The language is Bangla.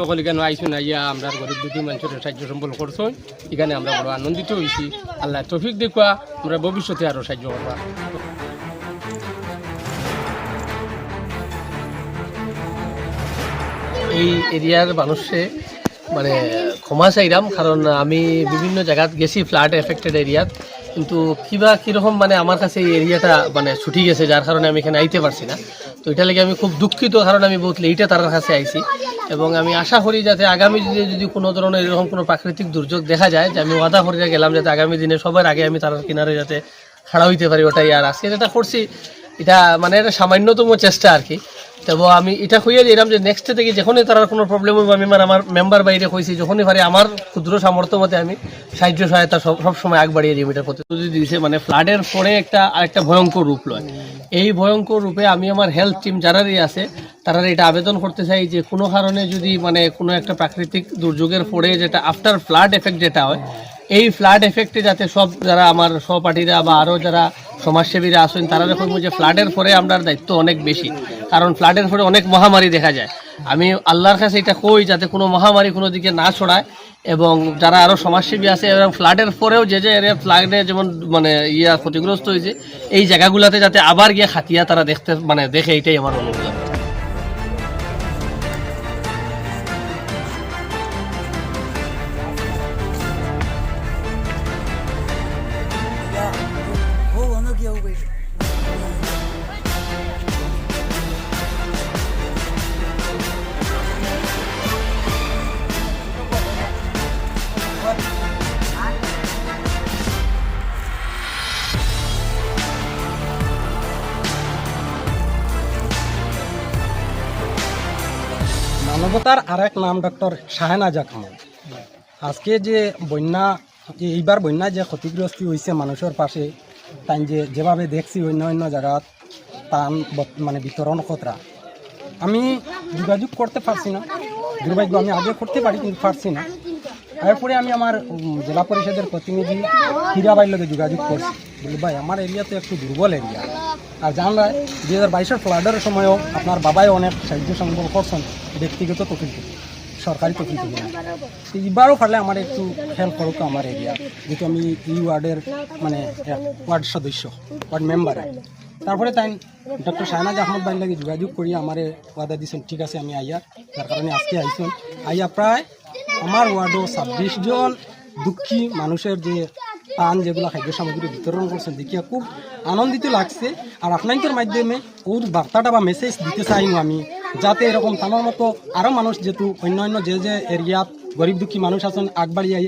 সকল এখানে আইসুন আইয়া আমরা গরিব দুটি মানুষের সাহায্য সম্বল করছ, এখানে আমরা বড় আনন্দিত হয়েছি আল্লাহ তফিক দেখুয়া আমরা ভবিষ্যতে আরও সাহায্য করবা। এই এরিয়ার মানুষে মানে ক্ষমা চাইলাম কারণ আমি বিভিন্ন জায়গাত গেছি, ফ্লাড এফেক্টেড এরিয়াত। কিন্তু কিবা কীরকম মানে আমার কাছে এই এরিয়াটা মানে ছুটি গেছে, যার কারণে আমি এখানে আইতে পারছি না। তো এটা লেগে আমি খুব দুঃখিত, কারণ আমি বহুত লেটে তার কাছে আইছি। এবং আমি আশা করি যাতে আগামী দিনে যদি কোনো ধরনের এরকম কোনো প্রাকৃতিক দুর্যোগ দেখা যায়, যে আমি ওয়াদা করে গেলাম যাতে আগামী দিনে সবার আগে আমি তার কিনারে যাতে খাড়া হইতে পারি, ওটাই আর আজকে যেটা করছি, এটা মানে এটা সামান্যতম চেষ্টা আর কি। তবে আমি এটা কইয়া দিলাম যে নেক্সট থেকে যখনই তার কোনো প্রবলেম হবে আমি মানে আমার মেম্বার বাইরে কইছি, যখনই পারি আমার ক্ষুদ্র সামর্থ্য মতে আমি সাহায্য, সহায়তা সব সবসময় আগ বাড়িয়ে দিই এটার প্রতিশ্রুতি দিয়েছে মানে ফ্লাডের পরে একটা, আরেকটা ভয়ঙ্কর রূপ লয়। এই ভয়ঙ্কর রূপে আমি আমার হেলথ টিম যারারই আছে তারা এটা আবেদন করতে চাই যে কোনো কারণে যদি মানে কোনো একটা প্রাকৃতিক দুর্যোগের পরে যেটা আফটার ফ্লাড এফেক্ট যেটা হয়, এই ফ্লাড এফেক্টে যাতে সব যারা আমার সহপাঠীরা বা আরও যারা সমাজসেবীরা আসেন তারা দেখুন যে ফ্লাডের পরে আমরা দায়িত্ব অনেক বেশি। কারণ ফ্লাডের পরে অনেক মহামারী দেখা যায়। আমি আল্লাহর কাছে এটা কই যাতে কোনো মহামারী কোনো দিকে না ছড়ায় এবং যারা আরও সমাজসেবী আছে এবং ফ্লাডের পরেও যে যে এরিয়া ফ্লাডে যেমন মানে ইয়া ক্ষতিগ্রস্ত হয়েছে, এই জায়গাগুলোতে যাতে আবার গিয়ে খাতিয়া তারা দেখতে মানে দেখে, এটাই আমার অনুরোধ। মানবতার আরেক নাম ডক্টর শাহেনাজ আহমদ আজকে যে বন্যা, এইবার বন্যা যে ক্ষতিগ্রস্ত হয়েছে মানুষের পাশে, তাই যে যেভাবে দেখছি অন্য অন্য জায়গাত তান মানে বিতরণ খতরা, আমি যোগাযোগ করতে পারছি না। দুর্ভাগ্য, আমি আগে করতে পারি কিন্তু পারছি না। এরপরে আমি আমার জেলা পরিষদের প্রতিনিধি হীরাবাইর লগে যোগাযোগ করছি। বলি, ভাই, আমার এরিয়া তো একটু দুর্বল এরিয়া। আর জানরা দুই হাজার বাইশের ফ্লাডের সময়ও আপনার বাবাই অনেক সাহায্য সংগ্রহ করছেন। ব্যক্তিগত থেকে সরকারি তফিল থেকে না। তো পারলে আমার একটু হেল্প করুক আমার এরিয়া যেহেতু আমি এই ওয়ার্ডের মানে ওয়ার্ড সদস্য, ওয়ার্ড মেম্বার তারপরে তাই ডক্টর শাহনাজ আহমদ ভাইয়ের লাগে যোগাযোগ করি, আমার ওয়াদা দিয়েছেন ঠিক আছে, আমি আইয়া, যার কারণে আজকে আইসুন। আইয়া প্রায় আমার ওয়ার্ডও ছাব্বিশ জন দুঃখী মানুষের যে পান, যেগুলো খাদ্য সামগ্রী বিতরণ করছেন, দেখিয়া খুব আনন্দিত লাগছে। আর আপনাদের মাধ্যমে ওর বার্তাটা বা মেসেজ দিতে চাই আমি। যাতে এরকম আমার মতো আরও মানুষ যেহেতু অন্য অন্য যে যে এরিয়াত গরিব দুঃখী মানুষ আছেন আগবাড়িয়ে